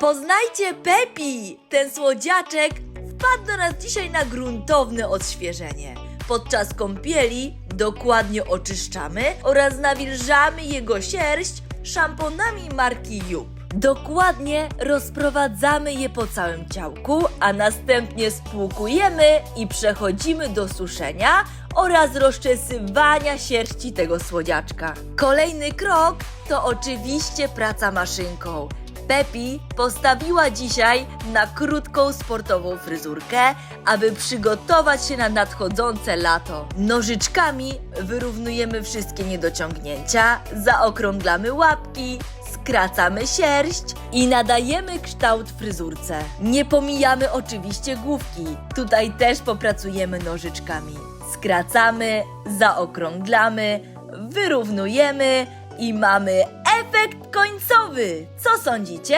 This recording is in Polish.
Poznajcie Pepi! Ten słodziaczek wpadł do nas dzisiaj na gruntowne odświeżenie. Podczas kąpieli dokładnie oczyszczamy oraz nawilżamy jego sierść szamponami marki Jup. Dokładnie rozprowadzamy je po całym ciałku, a następnie spłukujemy i przechodzimy do suszenia oraz rozczesywania sierści tego słodziaczka. Kolejny krok to oczywiście praca maszynką. Pepi postawiła dzisiaj na krótką sportową fryzurkę, aby przygotować się na nadchodzące lato. Nożyczkami wyrównujemy wszystkie niedociągnięcia, zaokrąglamy łapki, skracamy sierść i nadajemy kształt fryzurce. Nie pomijamy oczywiście główki. Tutaj też popracujemy nożyczkami. Skracamy, zaokrąglamy, wyrównujemy i mamy efekt końcowy. Co sądzicie?